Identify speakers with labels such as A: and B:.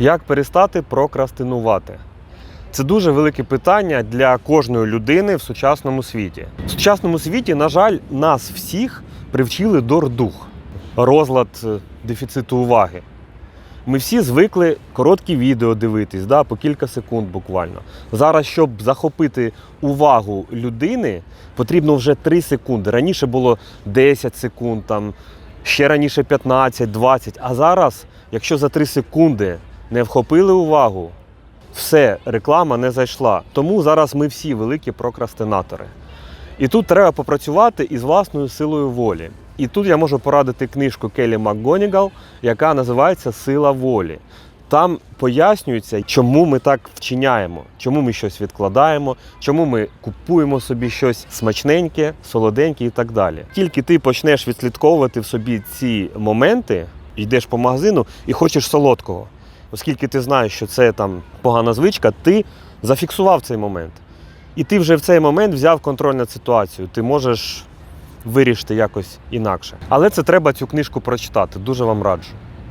A: Як перестати прокрастинувати? Це дуже велике питання для кожної людини в сучасному світі. В сучасному світі, на жаль, нас всіх привчили до рдух, розлад е, дефіциту уваги. Ми всі звикли короткі відео дивитись, да, по кілька секунд буквально. Зараз, щоб захопити увагу людини, потрібно вже 3 секунди. Раніше було 10 секунд, там, ще раніше 15, 20. А зараз, якщо за 3 секунди не вхопили увагу, все, реклама не зайшла. Тому зараз ми всі великі прокрастинатори. І тут треба попрацювати із власною силою волі. І тут я можу порадити книжку Келі МакГонігал, яка називається Сила волі. Там пояснюється, чому ми так вчиняємо, чому ми щось відкладаємо, чому ми купуємо собі щось смачненьке, солоденьке і так далі. Тільки ти почнеш відслідковувати в собі ці моменти, йдеш по магазину і хочеш солодкого. Оскільки ти знаєш, що це там погана звичка, ти зафіксував цей момент. І ти вже в цей момент взяв контроль над ситуацією. Ти можеш вирішити якось інакше. Але це треба цю книжку прочитати. Дуже вам раджу.